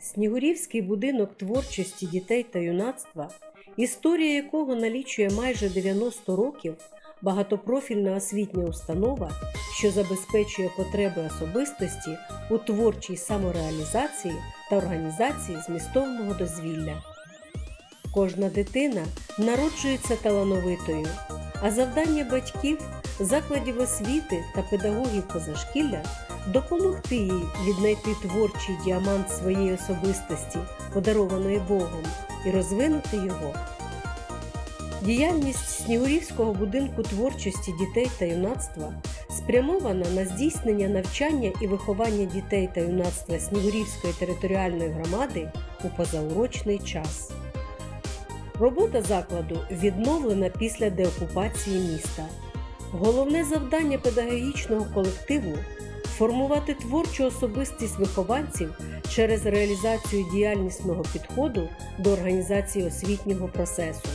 Снігурівський будинок творчості дітей та юнацтва, історія якого налічує майже 90 років, багатопрофільна освітня установа, що забезпечує потреби особистості у творчій самореалізації та організації змістовного дозвілля. Кожна дитина народжується талановитою, а завдання батьків, закладів освіти та педагогів позашкілля допомогти їй віднайти творчий діамант своєї особистості, подарованої Богом, і розвинути його. Діяльність Снігурівського будинку творчості дітей та юнацтва спрямована на здійснення навчання і виховання дітей та юнацтва Снігурівської територіальної громади у позаурочний час. Робота закладу відновлена після деокупації міста. Головне завдання педагогічного колективу формувати творчу особистість вихованців через реалізацію діяльнісного підходу до організації освітнього процесу.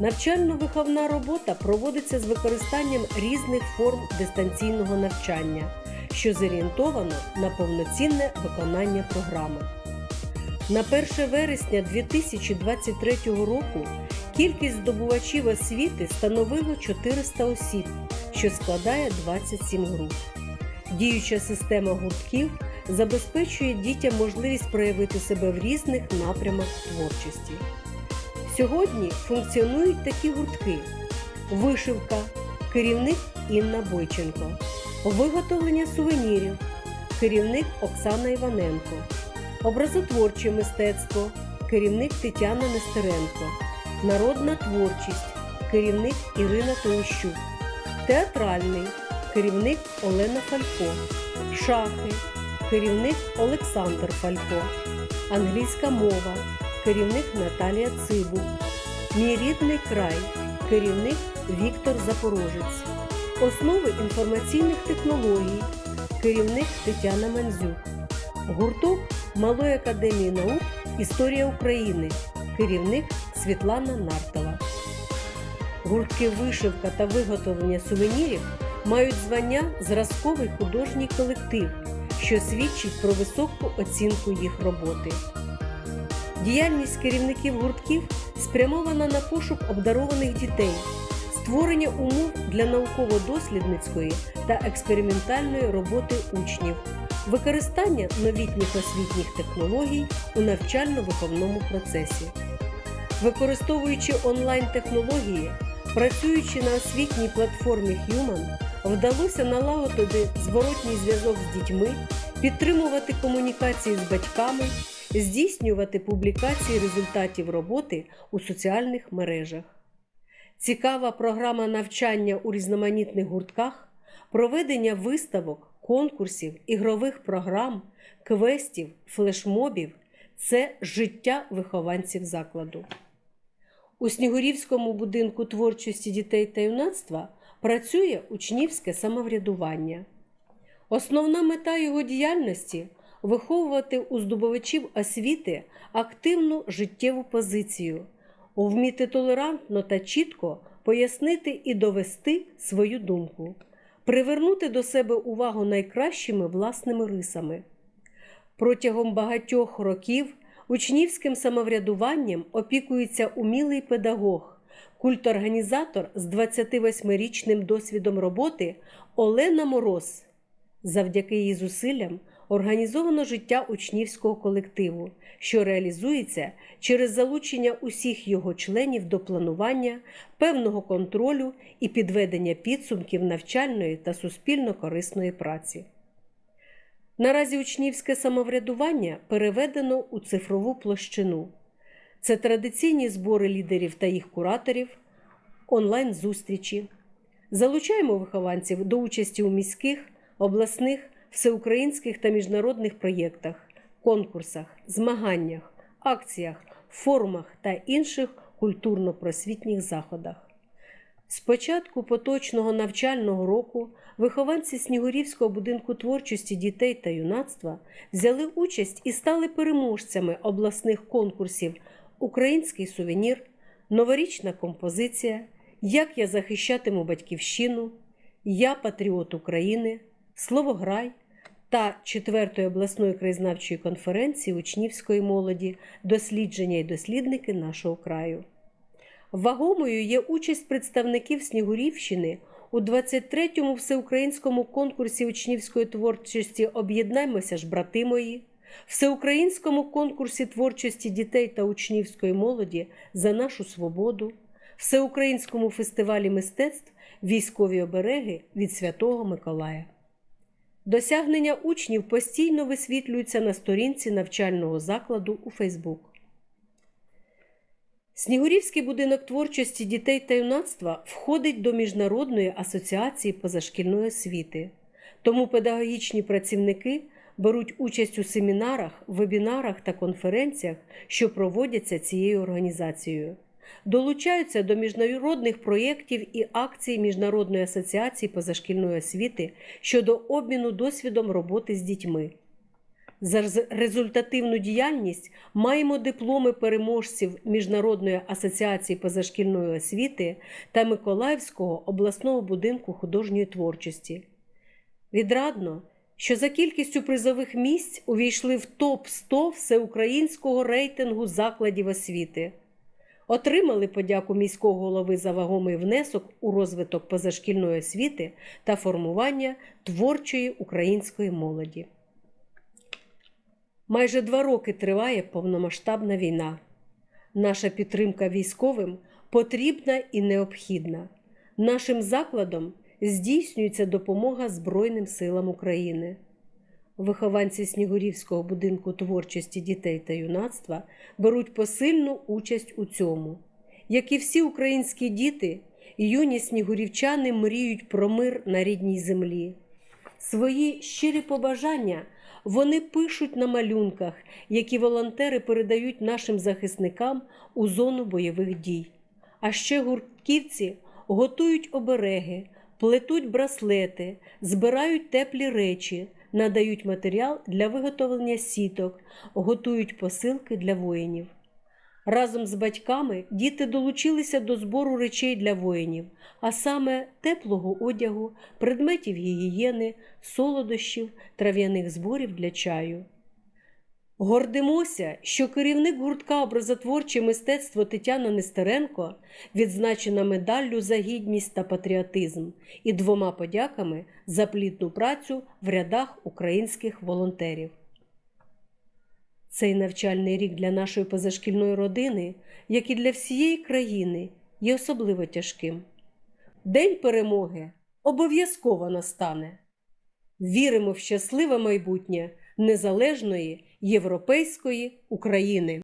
Навчально-виховна робота проводиться з використанням різних форм дистанційного навчання, що зорієнтовано на повноцінне виконання програми. На 1 вересня 2023 року кількість здобувачів освіти становило 400 осіб, що складає 27 груп. Діюча система гуртків забезпечує дітям можливість проявити себе в різних напрямах творчості. Сьогодні функціонують такі гуртки: вишивка, керівник Інна Бойченко, виготовлення сувенірів, керівник Оксана Іваненко, образотворче мистецтво, керівник Тетяна Нестеренко, народна творчість, керівник Ірина Томіщук, театральний. Керівник Олена Фалько, шахи, керівник Олександр Фалько, англійська мова, керівник Наталія Цибу, Мій рідний край, керівник Віктор Запорожець, основи інформаційних технологій, керівник Тетяна Манзюк, гурток Малої академії наук Історія України, керівник Світлана Нартова. Гуртки вишивка та виготовлення сувенірів мають звання зразковий художній колектив, що свідчить про високу оцінку їх роботи. Діяльність керівників гуртків спрямована на пошук обдарованих дітей, створення умов для науково-дослідницької та експериментальної роботи учнів, використання новітніх освітніх технологій у навчально-виховному процесі. Використовуючи онлайн-технології, працюючи на освітній платформі Human, вдалося налагодити зворотній зв'язок з дітьми, підтримувати комунікації з батьками, здійснювати публікації результатів роботи у соціальних мережах. Цікава програма навчання у різноманітних гуртках, проведення виставок, конкурсів, ігрових програм, квестів, флешмобів це життя вихованців закладу. У Снігурівському будинку творчості дітей та юнацтва працює учнівське самоврядування. Основна мета його діяльності виховувати у здобувачів освіти активну життєву позицію, вміти толерантно та чітко пояснити і довести свою думку, привернути до себе увагу найкращими власними рисами. Протягом багатьох років учнівським самоврядуванням опікується умілий педагог, культорганізатор з 28-річним досвідом роботи Олена Мороз. Завдяки її зусиллям організовано життя учнівського колективу, що реалізується через залучення усіх його членів до планування, певного контролю і підведення підсумків навчальної та суспільно корисної праці. Наразі учнівське самоврядування переведено у цифрову площину. Це традиційні збори лідерів та їх кураторів, онлайн-зустрічі. Залучаємо вихованців до участі у міських, обласних, всеукраїнських та міжнародних проєктах, конкурсах, змаганнях, акціях, форумах та інших культурно-просвітніх заходах. З початку поточного навчального року вихованці Снігурівського будинку творчості дітей та юнацтва взяли участь і стали переможцями обласних конкурсів український сувенір, новорічна композиція, Як я захищатиму батьківщину, Я патріот України, Словограй та 4-ї обласної краєзнавчої конференції учнівської молоді Дослідження і дослідники нашого краю. Вагомою є участь представників Снігурівщини у 23-му всеукраїнському конкурсі учнівської творчості Об'єднаймося ж, брати мої, всеукраїнському конкурсі творчості дітей та учнівської молоді за нашу свободу, всеукраїнському фестивалі мистецтв Військові обереги від Святого Миколая. Досягнення учнів постійно висвітлюються на сторінці навчального закладу у Фейсбук. Снігурівський будинок творчості дітей та юнацтва входить до Міжнародної асоціації позашкільної освіти, тому педагогічні працівники беруть участь у семінарах, вебінарах та конференціях, що проводяться цією організацією. Долучаються до міжнародних проєктів і акцій Міжнародної асоціації позашкільної освіти щодо обміну досвідом роботи з дітьми. За результативну діяльність маємо дипломи переможців Міжнародної асоціації позашкільної освіти та Миколаївського обласного будинку художньої творчості. Відрадно, що за кількістю призових місць увійшли в топ-100 всеукраїнського рейтингу закладів освіти. Отримали подяку міського голови за вагомий внесок у розвиток позашкільної освіти та формування творчої української молоді. Майже два роки триває повномасштабна війна. Наша підтримка військовим потрібна і необхідна. Нашим закладом здійснюється допомога Збройним силам України. Вихованці Снігурівського будинку творчості дітей та юнацтва беруть посильну участь у цьому. Як і всі українські діти, юні снігурівчани мріють про мир на рідній землі. Свої щирі побажання вони пишуть на малюнках, які волонтери передають нашим захисникам у зону бойових дій. А ще гуртківці готують обереги, плетуть браслети, збирають теплі речі, надають матеріал для виготовлення сіток, готують посилки для воїнів. Разом з батьками діти долучилися до збору речей для воїнів, а саме теплого одягу, предметів гігієни, солодощів, трав'яних зборів для чаю. Гордимося, що керівник гуртка образотворче мистецтво Тетяна Нестеренко відзначена медаллю за гідність та патріотизм і двома подяками за плідну працю в рядах українських волонтерів. Цей навчальний рік для нашої позашкільної родини, як і для всієї країни, є особливо тяжким. День перемоги обов'язково настане. Віримо в щасливе майбутнє незалежної європейської України.